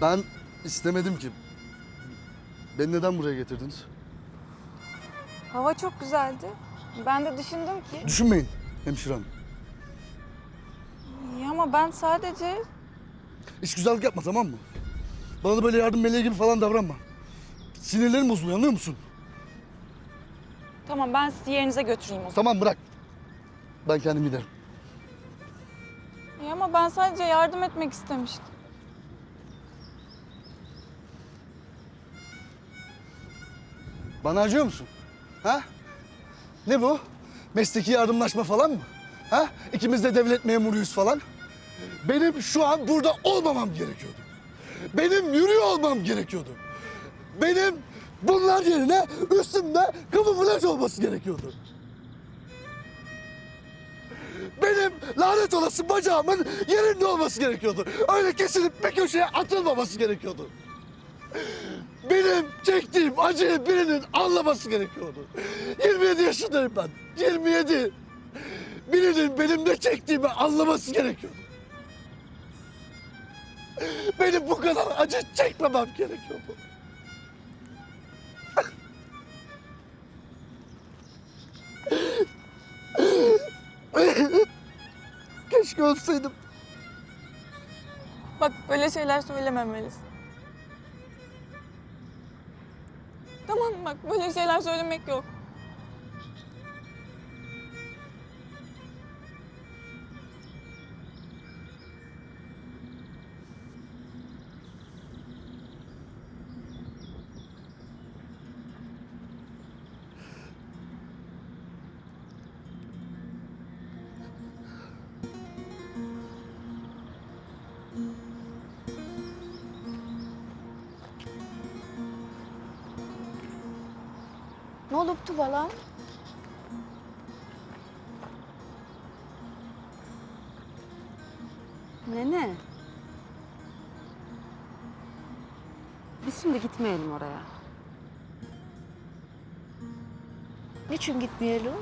Ben istemedim ki. Beni neden buraya getirdiniz? Hava çok güzeldi. Ben de düşündüm ki... Düşünmeyin hemşire hanım. İyi ama ben sadece... İş güzellik yapma tamam mı? Bana da böyle yardım meleği gibi falan davranma. Sinirlerim bozuluyor anlıyor musun? Tamam ben sizi yerinize götüreyim o zaman. Tamam bırak. Ben kendim giderim. İyi ama ben sadece yardım etmek istemiştim. Bana acıyor musun? Ha? Ne bu? Mesleki yardımlaşma falan mı? Ha? İkimiz de devlet memuruyuz falan. Benim şu an burada olmamam gerekiyordu. Benim yürüyor olmam gerekiyordu. Benim bunlar yerine üstümde kamuflaj olması gerekiyordu. Benim lanet olası bacağımın yerinde olması gerekiyordu. Öyle kesilip bir köşeye atılmaması gerekiyordu. Benim çektiğim acıyı birinin anlaması gerekiyordu. 27 yaşındayım ben. 27. Birinin benim ne çektiğimi anlaması gerekiyordu. Benim bu kadar acı çekmemem gerekiyordu. Keşke ölseydim. Bak böyle şeyler söylememelisin. Tamam bak böyle şeyler söylemek yok. Ne oluptu balam? Nene. Biz şimdi gitmeyelim oraya. Niçin gitmeyelim?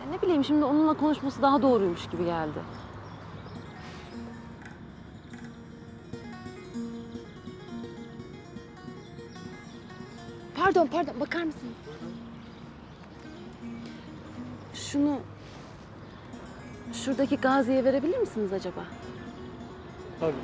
Ya ne bileyim şimdi onunla konuşması daha doğruymuş gibi geldi. Pardon pardon bakar mısınız? Şunu şuradaki gaziye verebilir misiniz acaba? Pardon.